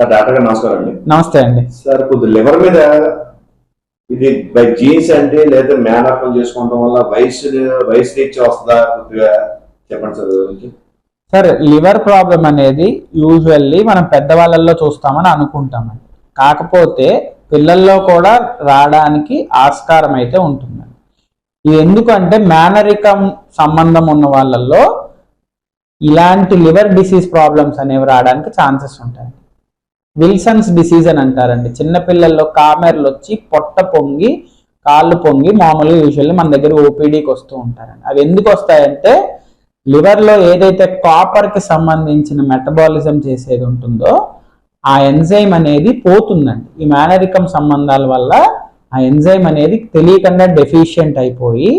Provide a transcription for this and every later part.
Sir doctor గారు నమస్కారం అండి. నమస్తే అండి. సార్ కొద్ది లివర్ మీద ఇది బై జీన్స్ అంటే లేదా మేనర్పం చేసుకోవడం వల్ల వయసు వయసు రీత్యా వస్తుందా కొద్దిగా చెప్పండి సార్ సార్ లివర్ ప్రాబ్లం అనేది యూజువల్లీ మనం పెద్దవాళ్ళల్లో చూస్తామని అనుకుంటామండి. కాకపోతే పిల్లల్లో కూడా రావడానికి ఆస్కారం అయితే ఉంటుందండి. ఇది ఎందుకంటే మేనరికం సంబంధం ఉన్న వాళ్ళల్లో ఇలాంటి లివర్ డిసీజ్ ప్రాబ్లమ్స్ అనేవి రావడానికి ఛాన్సెస్ ఉంటాయి విల్సన్స్ డిసీజ్ అని అంటారండి. చిన్నపిల్లల్లో కామెర్లు వచ్చి పొట్ట పొంగి కాళ్ళు పొంగి మామూలుగా యూజువల్లీ మన దగ్గర ఓపీడీకి వస్తూ ఉంటారండి. అవి ఎందుకు వస్తాయంటే లివర్లో ఏదైతే కాపర్కి సంబంధించిన మెటబాలిజం చేసేది ఉంటుందో ఆ ఎంజైమ్ అనేది పోతుందండి. ఈ మేనరికం సంబంధాల వల్ల ఆ ఎంజైమ్ అనేది తెలియకుండా డెఫిషియంట్ అయిపోయి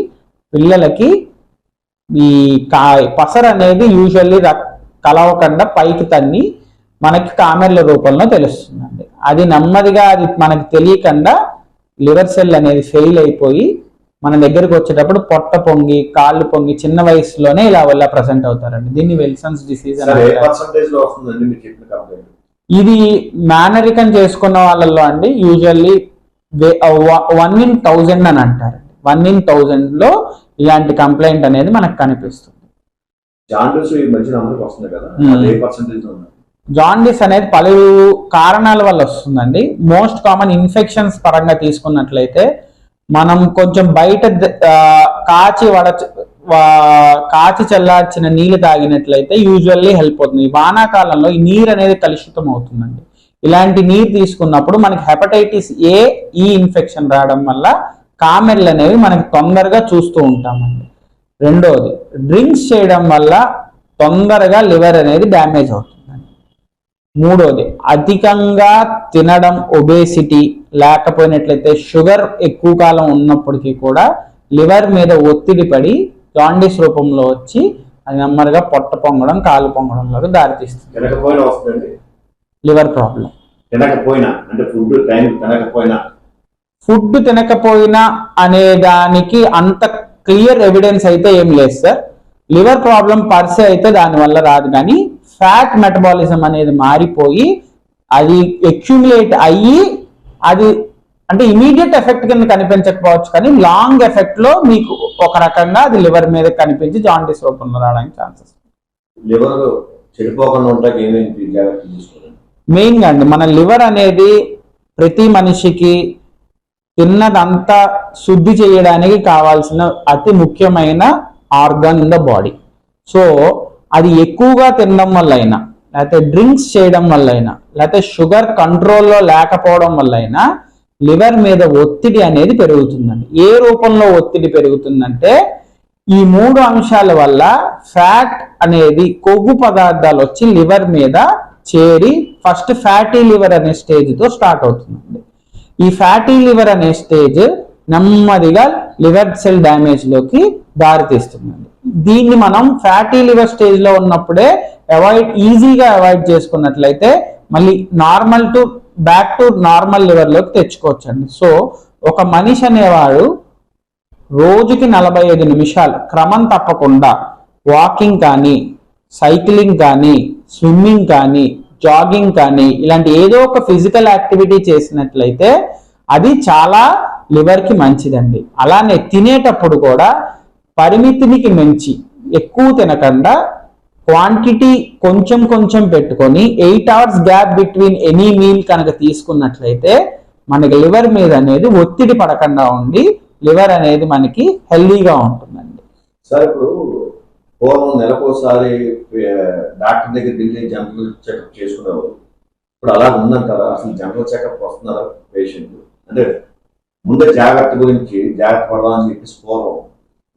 పిల్లలకి ఈ కా పసర్ అనేది యూజువల్లీ కలవకుండా పైకి తన్ని మనకి కామెర్ల రూపంలో తెలుస్తుందండి. అది నెమ్మదిగా అది మనకి తెలియకుండా లివర్ సెల్ అనేది ఫెయిల్ అయిపోయి మన దగ్గరకు వచ్చేటప్పుడు పొట్ట పొంగి కాళ్ళు పొంగి చిన్న వయసులోనే ఇలా వల్ల ప్రజెంట్ అవుతారండి. దీన్ని వెల్సన్స్ డిసీజ్ ఇది మేనరికం చేసుకున్న వాళ్ళలో అండి యూజువల్లీ వన్ ఇన్ థౌజండ్ అని అంటారు. వన్ ఇన్ థౌజండ్లో ఇలాంటి కంప్లైంట్ అనేది మనకు కనిపిస్తుంది. జాండీస్ ఈ మధ్యన అందరికి వస్తుంది కదా. ఏ పర్సంటేజ్ జాండిస్ అనేది పలు కారణాల వల్ల వస్తుందండి. మోస్ట్ కామన్ ఇన్ఫెక్షన్స్ పరంగా తీసుకున్నట్లయితే మనం కొంచెం బయట కాచి వడ కాచి చల్లార్చిన నీళ్ళు తాగినట్లయితే యూజువల్లీ హెల్ప్ అవుతుంది. వానాకాలంలో ఈ నీరు అనేది కలుషితం అవుతుందండి. ఇలాంటి నీరు తీసుకున్నప్పుడు మనకి హెపటైటిస్ ఏ ఈ ఇన్ఫెక్షన్ రావడం వల్ల కామెర్లు అనేవి మనకి తొందరగా చూస్తూ ఉంటామండి. రెండోది డ్రింక్స్ చేయడం వల్ల తొందరగా లివర్ అనేది డ్యామేజ్ అవుతుంది. మూడోది అధికంగా తినడం ఒబేసిటీ లేకపోయినట్లయితే షుగర్ ఎక్కువ కాలం ఉన్నప్పటికీ కూడా లివర్ మీద ఒత్తిడి పడి జాండీస్ రూపంలో వచ్చి అది నెమ్మదిగా పొట్ట పొంగడం కాలు పొంగడంలోకి దారితీస్తుంది. Liver problem. తినకపోయినా అంటే ఫుడ్ టైం తినకపోయినా. ఫుడ్ తినకపోయినా అనే దానికి అంత క్లియర్ ఎవిడెన్స్ అయితే ఏం లేదు సార్. లివర్ ప్రాబ్లం పర్సే అయితే దానివల్ల రాదు కానీ ఫ్యాట్ మెటబాలిజం అనేది మారిపోయి అది అక్యుములేట్ అయ్యి అది అంటే ఇమీడియట్ ఎఫెక్ట్ కింద కనిపించకపోవచ్చు కానీ లాంగ్ ఎఫెక్ట్లో మీకు ఒక రకంగా అది లివర్ మీద కనిపించి జాండీస్ రూపంలో రావడానికి ఛాన్సెస్ లివర్ చెడిపోకుండా మెయిన్గా అండి మన లివర్ అనేది ప్రతి మనిషికి తిన్నదంతా శుద్ధి చేయడానికి కావాల్సిన అతి ముఖ్యమైన organ in the body so అది ఎక్కువగా తినడం వల్ల అయినా లేకపోతే డ్రింక్స్ చేయడం వల్ల అయినా లేకపోతే షుగర్ కంట్రోల్లో లేకపోవడం వల్ల అయినా లివర్ మీద ఒత్తిడి అనేది పెరుగుతుందండి. ఏ రూపంలో ఒత్తిడి పెరుగుతుందంటే ఈ మూడు అంశాల వల్ల ఫ్యాట్ అనేది కొవ్వు పదార్థాలు వచ్చి లివర్ మీద చేరి ఫస్ట్ ఫ్యాటీ లివర్ అనే స్టేజ్తో స్టార్ట్ అవుతుందండి. ఈ ఫ్యాటీ లివర్ అనే స్టేజ్ నెమ్మదిగా లివర్ సెల్ డ్యామేజ్లోకి దారితీస్తుందండి. దీన్ని మనం ఫ్యాటీ లివర్ స్టేజ్లో ఉన్నప్పుడే అవాయిడ్ ఈజీగా అవాయిడ్ చేసుకున్నట్లయితే మళ్ళీ normal to back to normal లివర్లోకి తెచ్చుకోవచ్చండి. సో ఒక మనిషి అనేవాడు రోజుకి నలభై ఐదు నిమిషాలు క్రమం తప్పకుండా వాకింగ్ కానీ సైక్లింగ్ కానీ స్విమ్మింగ్ కానీ జాగింగ్ కానీ ఇలాంటి ఏదో ఒక ఫిజికల్ యాక్టివిటీ చేసినట్లయితే అది చాలా లివర్కి మంచిదండి. అలానే తినేటప్పుడు కూడా పరిమితినికి మించి ఎక్కువ తినకుండా క్వాంటిటీ కొంచెం కొంచెం పెట్టుకొని eight hours gap between any meal కనుక తీసుకున్నట్లయితే మనకి లివర్ మీద అనేది ఒత్తిడి పడకుండా ఉండి లివర్ అనేది మనకి హెల్దీగా ఉంటుందండి. సార్ ఇప్పుడు పూర్వం నెలకోసారి డాక్టర్ దగ్గర వెళ్ళి జనరల్ చెకప్ చేసుకునేవారు ఇప్పుడు అలా ఉందంటారా? అసలు జనరల్ చెకప్ వస్తున్నారా పేషెంట్ అంటే ముందే జాగ్రత్త గురించి జాగ్రత్త పడాలని చెప్పేసి పూర్వం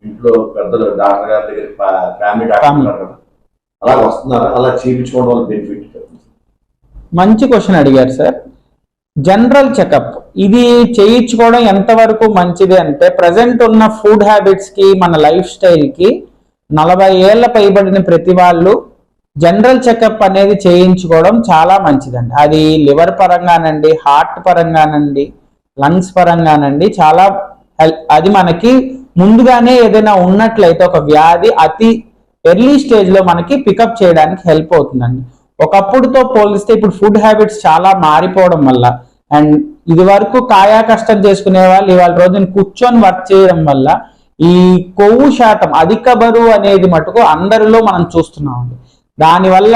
ఇంట్లో పెద్దలు డాక్టర్ గారి దగ్గర ఫ్యామిలీ డాక్టర్ అలా వస్తున్నారా. అలా చేయించుకోవడం వల్ల బెనిఫిట్ మంచి క్వశ్చన్ అడిగారు సార్. General checkup. ఇది చేయించుకోవడం ఎంతవరకు మంచిది అంటే ప్రజెంట్ ఉన్న ఫుడ్ హ్యాబిట్స్కి మన లైఫ్ స్టైల్కి నలభై ఏళ్ళ పైబడిన ప్రతి వాళ్ళు జనరల్ చెకప్ అనేది చేయించుకోవడం చాలా మంచిదండి. అది లివర్ పరంగానండి హార్ట్ పరంగానండి లంగ్స్ పరంగానండి చాలా అది మనకి ముందుగానే ఏదైనా ఉన్నట్లయితే ఒక వ్యాధి అతి ఎర్లీ స్టేజ్లో మనకి పికప్ చేయడానికి హెల్ప్ అవుతుందండి. ఒకప్పుడుతో పోలిస్తే ఇప్పుడు ఫుడ్ హ్యాబిట్స్ చాలా మారిపోవడం వల్ల అండ్ ఇది వరకు కాయా కష్టం చేసుకునే వాళ్ళు ఇవాళ రోజున కూర్చొని వర్క్ చేయడం వల్ల ఈ కొవ్వు శాతం అధిక బరువు అనేది మటుకు అందరిలో మనం చూస్తున్నామండి. దానివల్ల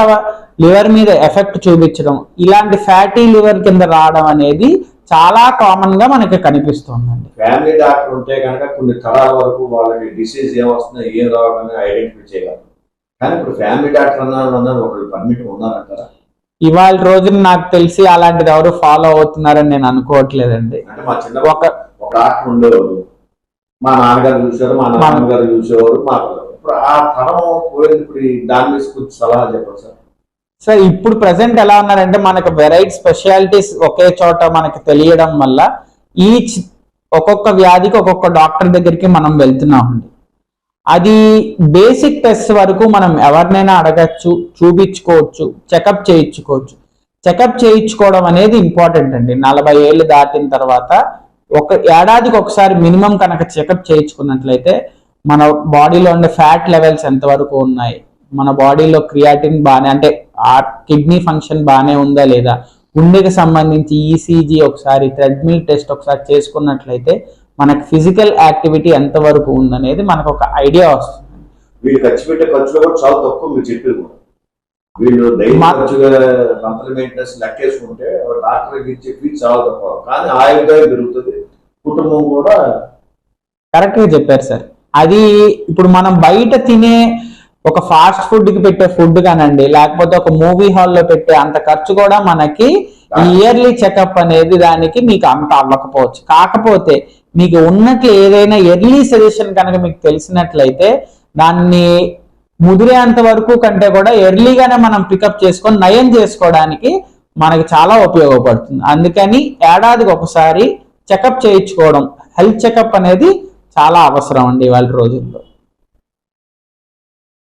లివర్ మీద ఎఫెక్ట్ చూపించడం ఇలాంటి ఫ్యాటీ లివర్ కింద రావడం అనేది చాలా కామన్గా మనకి కనిపిస్తుందండి. ఫ్యామిలీ డాక్టర్ ఉంటే కనుక కొన్ని తరాల వరకు వాళ్ళకి డిసీజ్ ఏమొస్తుందో ఏం రావాలని ఐడెంటిఫై చేయగలరు కానీ ఇప్పుడు ఫ్యామిలీ డాక్టర్ అన్నారు ఒకళ్ళు పర్మిట్ ఉన్నారంటారా ఇవాళ రోజున నాకు తెలిసి అలాంటిది ఎవరు ఫాలో అవుతున్నారని నేను అనుకోవట్లేదండి. అంటే మా చిన్న ఒక ఒక డాక్టర్ ఉండేవారు మా నాన్నగారు చూసేవారు మా నాన్నగారు చూసేవారు మా ఇప్పుడు ఆ తరం పోయింది ఇప్పుడు దాని మీద కొంచెం సలహా చెప్పండి సార్. సార్ ఇప్పుడు ప్రజెంట్ ఎలా ఉన్నారంటే మనకు వెరైటీ స్పెషాలిటీస్ ఒకే చోట మనకు తెలియడం వల్ల ఈచ్ ఒక్కొక్క వ్యాధికి ఒక్కొక్క డాక్టర్ దగ్గరికి మనం వెళ్తున్నామండి అది బేసిక్ టెస్ట్ వరకు మనం ఎవరినైనా అడగచ్చు చూపించుకోవచ్చు చెకప్ చేయించుకోవచ్చు. చెకప్ చేయించుకోవడం అనేది ఇంపార్టెంట్ అండి. నలభై ఏళ్ళు దాటిన తర్వాత ఒక ఏడాదికి ఒకసారి మినిమం కనుక చెకప్ చేయించుకున్నట్లయితే మన బాడీలో ఉండే ఫ్యాట్ లెవెల్స్ ఎంతవరకు ఉన్నాయి? మన బాడీలో క్రియాటిన్ బాగానే అంటే ఆ కిడ్నీ ఫంక్షన్ బాగానే ఉందా లేదా? గుండెకి సంబంధించి ఈసీజీ ఒకసారి థ్రెడ్మిల్ టెస్ట్ ఒకసారి చేసుకున్నట్లయితే మనకి ఫిజికల్ యాక్టివిటీ ఎంతవరకు ఉందనేది మనకు ఒక ఐడియా వస్తుంది. వీళ్ళు ఖర్చు పెట్టే ఖర్చులో కూడా చాలా తక్కువ మీరు చెప్పేది కూడా. వీళ్ళు మంత్లీ మెయింటెనెన్స్ లెక్కేసుకుంటే డాక్టర్ ఇచ్చే ఫీజు చాలా తక్కువ. కానీ ఆయుర్దాయం పెరుగుతుంది కుటుంబం కూడా కరెక్ట్గా చెప్పారు సార్. అది ఇప్పుడు మనం బయట తినే ఒక ఫాస్ట్ ఫుడ్కి పెట్టే ఫుడ్ కానండి లేకపోతే ఒక మూవీ హాల్లో పెట్టే అంత ఖర్చు కూడా మనకి ఇయర్లీ చెకప్ అనేది దానికి మీకు అంత అవ్వకపోవచ్చు. కాకపోతే మీకు ఉన్నట్లు ఏదైనా ఎర్లీ సజెషన్ కనుక మీకు తెలిసినట్లయితే దాన్ని ముదిరేంత వరకు కంటే కూడా ఎర్లీగానే మనం పికప్ చేసుకొని నయం చేసుకోవడానికి మనకి చాలా ఉపయోగపడుతుంది. అందుకని ఏడాదికి ఒకసారి చెకప్ చేయించుకోవడం హెల్త్ చెకప్ అనేది చాలా అవసరం అండి ఇవాళ రోజుల్లో.